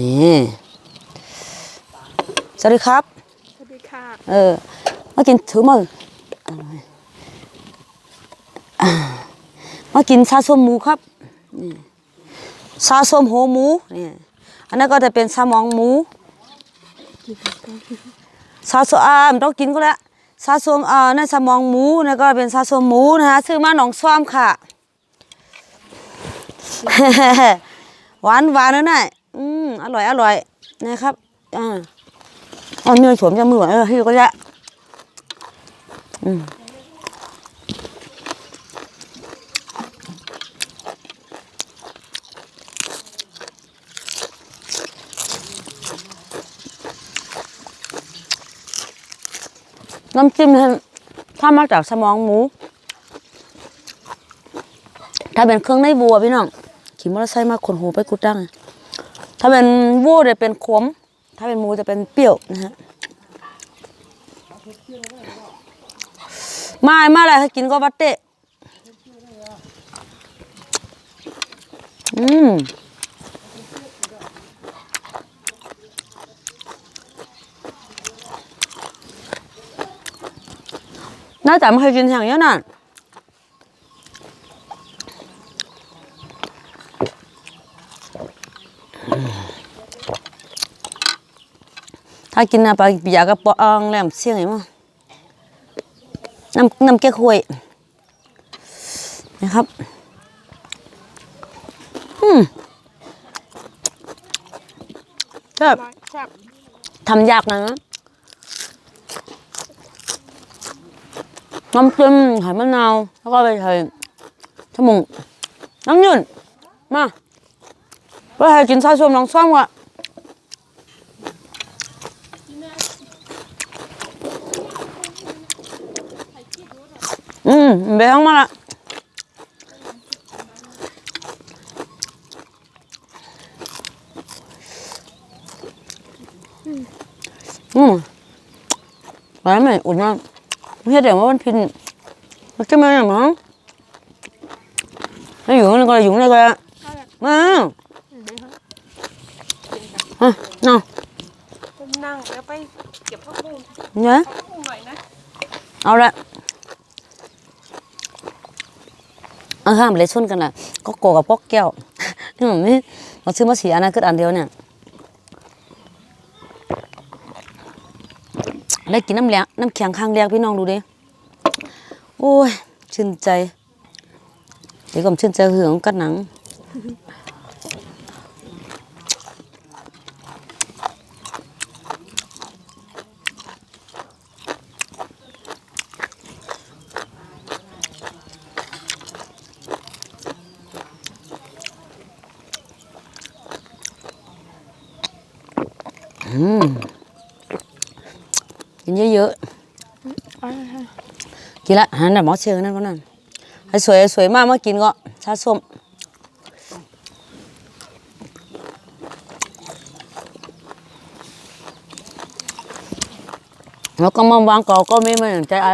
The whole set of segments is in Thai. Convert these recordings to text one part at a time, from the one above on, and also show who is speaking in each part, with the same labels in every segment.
Speaker 1: นี่สวัสดีครับ
Speaker 2: สวัสดีค่ะ
Speaker 1: เออมากินถือมืออ่ามากินซาส้มหมูครับนี่ซาส้มโหหมูนี่อันนั้นก็จะเป็นซามองหมูซาส้มอ่ามันต้องกินก็แล้วซาส้มอ่านั่นซามองหมูนั่นก็เป็นซาส้มหมูนะฮะซื้อมาหนองซ้อมค่ะ หวานหวานนะน่ะ อร่อยอร่อยนะครับอ่าอ๋อเนื้อสวมจะมือเออให้ก็ได้อืมน้ำจิ้มถ้ามาจากสมองหมู ถ้าเป็นเครื่องในวัวพี่น้องขี่มอเตอร์ไซค์มาขนหูไปกุดดัง ถ้าเป็นวัวจะเป็นขม ถ้าเป็นมูจะเป็นเปรี้ยวนะฮะมามาอะไรให้กินก็บัตเตะอืมน่าจะไม่เคยกินอย่างนี้น่ะ ถ้ากินน้ำปลาปิยากระปองแหลมเสียงไงมั้งน้ำน้ำเก๊กฮวยนะครับอืมแซ่บ
Speaker 2: แซ่บ
Speaker 1: ทำยากนะน้ำจิ้มไข่มะนาวแล้วก็ไปใส่ชะมุงน้ำยืนมาไปให้กินซาส้มลองซ่อมก่อน อืมไปทั้งมาละอืมร้านไหนอุ่นมากไม่ใช่เดี๋ยวว่ามันพินมันจะมาอย่างมั้งแล้วอยู่นี่ก็อยู่นี่ก็มาอะเนาะ
Speaker 2: ผมนั่งแล้วไปเก็บผักบุ้ง
Speaker 1: เนี่ย
Speaker 2: ผักบุ้งหน่อยนะ
Speaker 1: เอาละ เอาห้ามเลยชนกันล่ะก็โกกับพวกแก้วนี่มันไม่เราซื้อมาสีอันนั้นก็อันเดียวเนี่ยได้กินน้ำเลี้ยงน้ำแข็งข้างเรียกพี่น้องดูดิโอ้ยชื่นใจเดี๋ยวก็ชื่นใจเหืองกัดหนัง กินเยอะๆ กินละหันแต่หมอเชิงนั่นก็นั่นให้สวยสวยมากเมื่อกินก็ชาส้มแล้วก็มาวางกอก็ไม่เหมือนใจไอ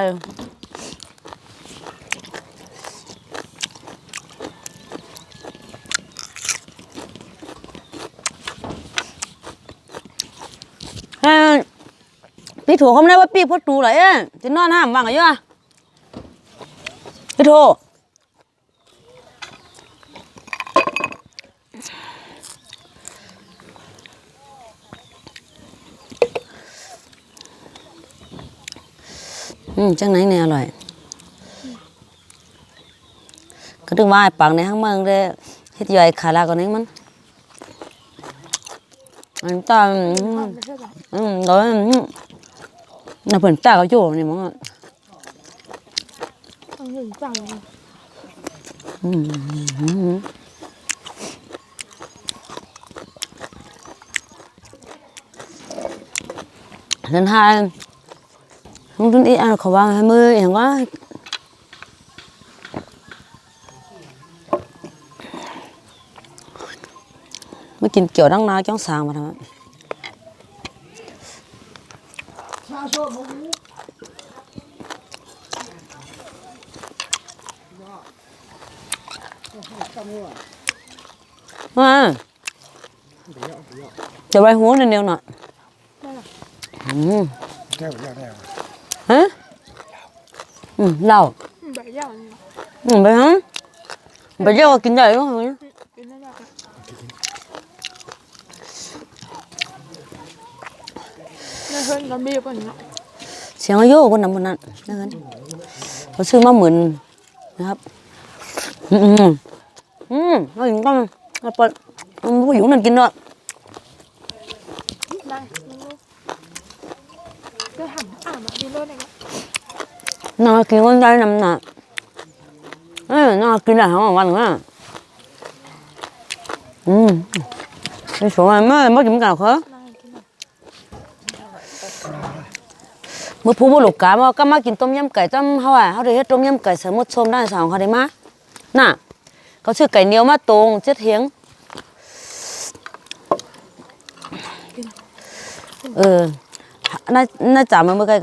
Speaker 1: เฮ้ย พี่ถูกเขาไม่ได้ว่าปีพดตูไหลอะจะนอนห้ามวางอะไรอยู่อะพี่โทอืมจังไหนเนี่ยอร่อย ก็ถึงว่าปังในห้างเมืองเลยเฮ็ดย่อยขาลาก่อนนี้มันอันตอน
Speaker 2: ไม่ น่ะเพิ่น
Speaker 1: ตาเขาโยนี่มั้งอะ
Speaker 2: ต้องถึงจังอืมนั่นฮะทุงทุนอีอะเขา
Speaker 1: ว่าให้มืออย่างว่าไม่กินเกี่ยวดังนาจ้องสางมาทำไม มาจะไว้หัวเดียวหน่อย
Speaker 2: ได้หรอ
Speaker 1: อืม
Speaker 3: แก้วแก้วแก้ว
Speaker 1: ฮะอืมเหล้า
Speaker 2: ใบยาวนี่
Speaker 1: อืมไปฮะไปเจ้ากินได้ก็เหรอ
Speaker 2: กินได้แบบนี่เพื่อนเราบีบกันเนาะ
Speaker 1: เสียงอายุคนนั้นคนนั้นนะครับเขาซื้อมาหมื่นนะครับ อืมอืมอืมเอาอย่างก็เอาไปมันผู้หญิงนั่นกินด้วย
Speaker 2: นั่งก็หันอ่านแบบนี้เลยเนี่ย
Speaker 1: น่ากินคนใจน้ำหนักเอ้ยน่ากินอะไรของวันอะอืมไอ้สวยมากไม่กินกันเหรอ
Speaker 2: กิน
Speaker 1: มื่อผู้บุรุษกามาก็มากินต้มยำไก่ต้มเขาอะเขาได้เฮ็ดต้มยำไก่เสมุทรชมได้านสาวเขาได้มา น่ะเขาชื่อไก่เหนียวมาตรงเจ็ดเทียงเออน่าน่าจ่ามันเมื่อไก่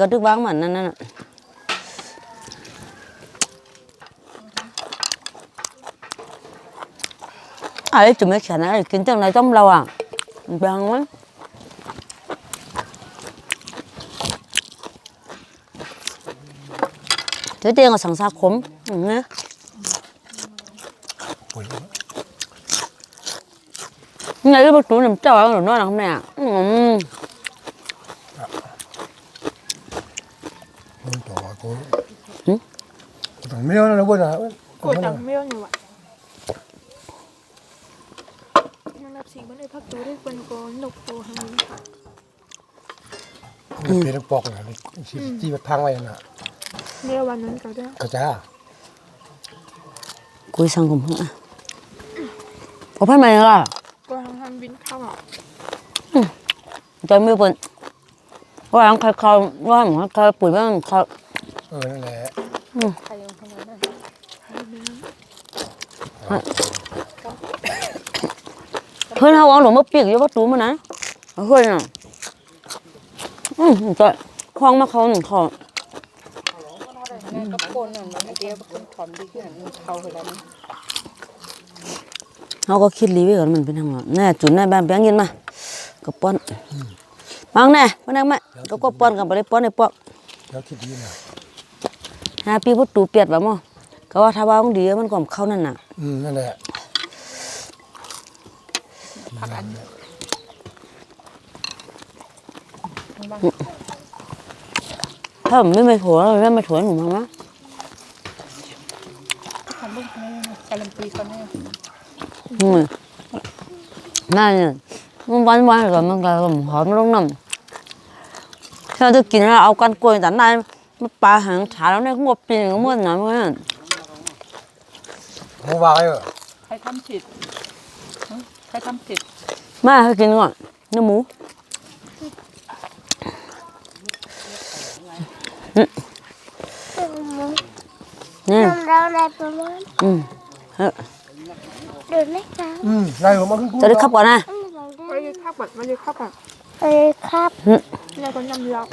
Speaker 1: ก็ดึกบ้างมันนั่นน่ะอะไรจุ่มไม่แข็งอะไรกินจังไรต้มเราอะมันเป็นยังไง Thế tiền là sẵn sàng khóm ừ, nghe.
Speaker 3: ปุ๋ย
Speaker 1: Ngày cái bác chú nằm chờ rồi nói là hôm nay à ừ.
Speaker 3: มันต่อกูต้องเมียวนะลูกนะ
Speaker 2: กดดังเมี่ยวอยู่อะนั่งรับสีมันเลยพักตัวได้เป็นโกนนกโตทางนี้
Speaker 3: มันเป็นปอกนะที่ที่พังไว้น่ะ
Speaker 2: เมื่อวันนั้นก็ได้
Speaker 3: กระ จ้า
Speaker 1: Cuối sang cùng hả Có phát mày à
Speaker 2: ก็ทางทางวินเข้าอะ
Speaker 1: Cho miêu bận Có ăn khai khai Có ăn khai bụi băng khai
Speaker 3: เออนั่นแหละ
Speaker 1: Hơi hao ăn đồ mất việc cho bác chú mà nè Hơi nè Ừ, trời Khoang mà không khó
Speaker 4: ก็โกนหนึ่งมันเดียวเป็นถอนดีขึ้นมันเทาไปแล้วนะ
Speaker 1: เขาก็คิดรีไว้ก่อนมันเป็นทางแน่จุดแน่บ้านแบงยินมาก็ป้อนมังแน่มานั่งมาแล้วก็ป้อนกันไปเลยป้อนในปอก
Speaker 3: แล้วคิดดีนะ
Speaker 1: ฮาปีพุทตูเปียดแบบมั้งก็ว่าถ้าว่าของดีมันก็เข้านั่นน่ะ
Speaker 3: อืมนั่นแหละ
Speaker 1: ถ้าผมไม่ไม่ถั่วแล้วไม่ถั่วหนูมั้งมะ
Speaker 4: ทำลูกนี่การันตีเขาเนี่ย
Speaker 1: อืมน่าเนี่ยมันหวานหวานๆก่อนมันก็หอมลงน้ำถ้าจะกินแล้วเอากันกล้วยแต่นายมันปลาหางขาแล้วเนี่ยก็หมดปีนก็หมดหนาเพราะงั้น
Speaker 3: มึงวางไว้เหรอ
Speaker 4: ใครทำผิดฮะใครทำผิด
Speaker 1: มาให้กินก่อนเนื้อหมูนี่
Speaker 5: เราได้ประมาณ
Speaker 1: อืมเฮ้ ย
Speaker 5: เดือนไหมคะ
Speaker 3: อืมนายผมมาขึ้นกู
Speaker 1: จะได้ขับก่อนนะ
Speaker 5: อันนี้เราได้
Speaker 2: ไม่ได้ข้าวแบบไม่ได้ข้าวแบบ
Speaker 5: เออครับ
Speaker 2: เนี่ยก็ยำยาว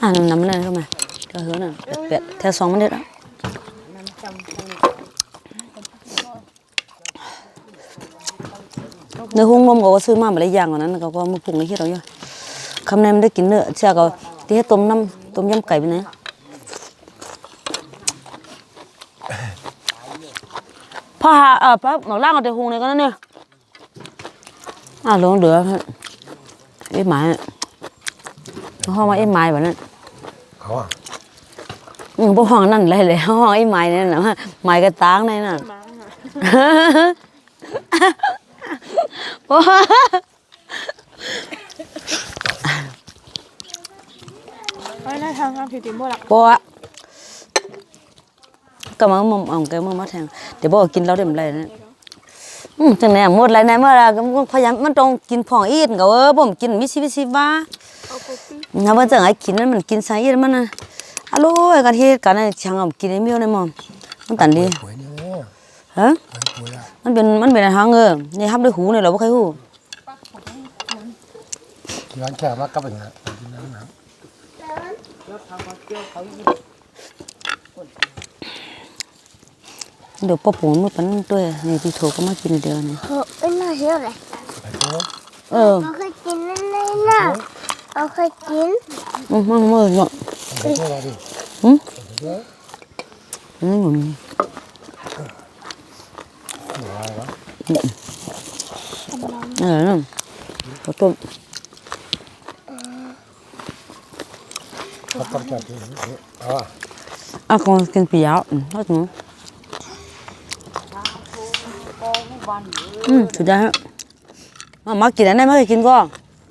Speaker 1: อ่าน้ำมันเลยเข้ามาก็เหือน่ะเป็ดแค่สองมันเด็ดอะเนื้อหุ้งนมเขาก็ซื้อมาหมดเลยอย่างกว่านั้นเขาก็มาปรุงในที่เราอยู่คำแนมได้กินเนื้อเชื่อเขาที่ให้ต้มน้ำต้มยำไก่ไปไหน พ่อหาเออป้าหมอกล่างเอาแต่หุงเลยก็นั่นเนี่ยอ่าลงเหลือไอ้หมาห้องว่าไอ้ไม้แบบนั้น
Speaker 3: เขาอะ
Speaker 1: อืมพวกห้องนั่นเลยเลยห้องไอ้ไม้นั่นนะไม้กระตางนั่นน่ะ
Speaker 2: มาอะ
Speaker 1: โอ้
Speaker 2: ไม่ได้ทางทางผิวติมโบละ
Speaker 1: โห ก็มามุมเอาแกมือมาแทงเดี๋ยวบอกกินแล้วเดี๋ยวมันอะไรนะอืมจังไหนหมดอะไรไหนเมื่อไรก็พยายามมันต้องกินผ่องอีดก็เออผมกินมิชิมิชิว่า
Speaker 2: เอาโกปี้
Speaker 1: ถ้าว่าจังไอ้กินนั้นมันกินใส่อีดมันนะฮัลโหลกันเฮ็ดกันไอ้ช่างเอากินไอ้เมียวในมอมมันตันดี
Speaker 3: ปุ๋ยเนี่ย
Speaker 1: ฮะ
Speaker 3: ปุ๋ยอะ
Speaker 1: มันเป็นมันเป็นทางเออนี่ทับด้วยหูเนี่ยเราไม่เคยหู
Speaker 3: ที่ร้านแค่มากับอย่างนั้นที่นั่นนะ
Speaker 1: น เดี๋ยวป้าปุ๋มือปันด้วยนี่พี่โถก็มากินเดียวนี่
Speaker 5: เฮ้ยไม่น่าเชื่อเลย
Speaker 3: ไปโอ้
Speaker 1: เออ
Speaker 5: เราเคยกินนั่นเลยนะเราเคยกิน
Speaker 1: อืมมันมือเนาะ
Speaker 3: ไปโอ้เราดิ
Speaker 1: อืมอืม
Speaker 3: อะไรวะ
Speaker 1: เออนั่นข้าวต้ม
Speaker 3: เขากำจัดที่อ่า
Speaker 1: อะ còn กินปียาวอืมทอดหมู อืมสุดยอดฮะมามากินอันไหนมาเคยกินก็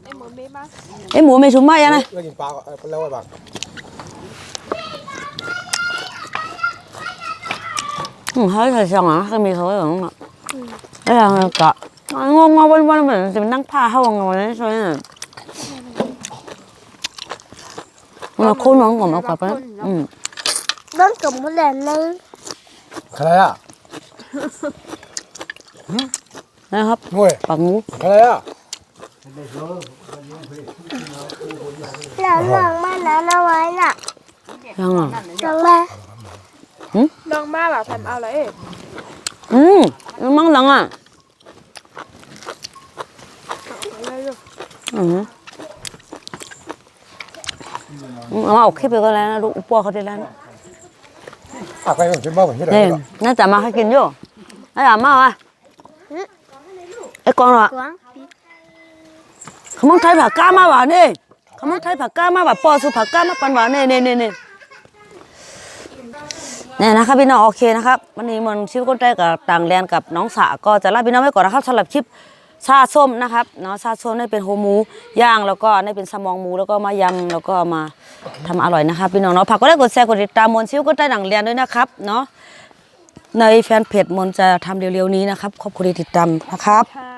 Speaker 2: ไอ้หมูไม่มาก
Speaker 1: ไอ้หมูไม่ชุ่มมากยังไง
Speaker 3: เรื่องกินปลาเออเป็นแล้วไอ้บ้าง
Speaker 1: อืมเขาใส่ซองอะเขามีเขาอย่างนั้นอะไอ้ยังกะงงงวันวันเหมือนจะนั่งผ้าเข้างวันนี้ใช่ไหมมันคุ้นน้องผมเอากลับไปอืม
Speaker 5: โดนกลุ่มหมดเลย นึง
Speaker 3: อะไรอะ
Speaker 1: นะครับ
Speaker 3: งวย
Speaker 1: ปากหมู
Speaker 3: อะไรอะ
Speaker 5: เราลองมานะเอาไว้น่ะ
Speaker 1: ยังอะ
Speaker 5: ลองมา
Speaker 2: ลองมาแบบทำเอาเลยเอ้ย
Speaker 1: อืมมั่งหลังอะ
Speaker 2: เอาเลยลูก
Speaker 1: อืมเอามาเอาคลิปไปก็แล้วนะลูกปัวเขาได้แล้วนะ
Speaker 3: อะไปผมจะบ้าผมที่ไหน
Speaker 1: นี่น่าจะมาให้กินอยู่น่าจะมาอะ ไอ้กองเหรอก
Speaker 5: วาง
Speaker 1: เขามองไทยผักก้ามาหวานนี่เขามองไทยผักก้ามาแบบปอสุผักก้ามาปันหวานนี่นี่นี่นี่เนี่ยนะครับพี่น้องโอเคนะครับวันนี้มันชิวก้นใจกับต่างแดนกับน้องสาก็จะลาพี่น้องไว้ก่อนนะครับสำหรับคลิปซาส้มนะครับเนาะซาส้มนี่เป็นโฮหมูย่างแล้วก็นี่เป็นสมองหมูแล้วก็มายำแล้วก็มาทำอร่อยนะครับพี่น้องเนาะผักก็ได้กดแชร์กดติดตามมนชิวก้นใจต่างแดนด้วยนะครับเนาะในแฟนเพจมนจะทำเร็วๆนี้นะครับขอบคุณที่ติดตามนะครับ
Speaker 2: ค่ะ